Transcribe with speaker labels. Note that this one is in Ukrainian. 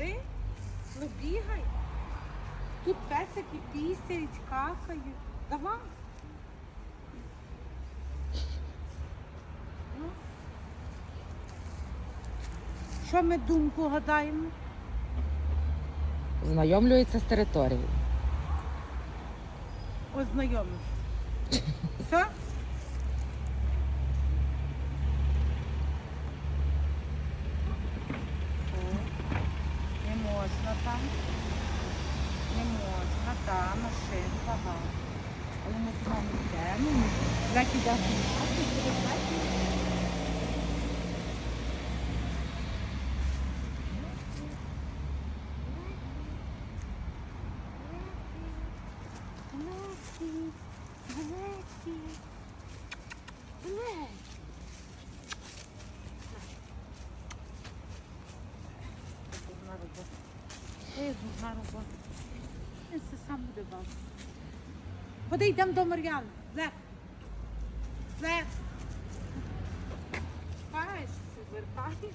Speaker 1: Ти, ну бігай. Тут песики пісять, какають. Давай. Ну. Що ми думку гадаємо?
Speaker 2: Знайомлюється з територією.
Speaker 1: Ознайомився. Все? Там машин багато. Але ми з вами йдемо. Іде гуляти, Блек. Дурна робота. Це сам буде вам. Ходи, йдемо до Мар'яни. Лев. Лев. Спаєш, вертаєш.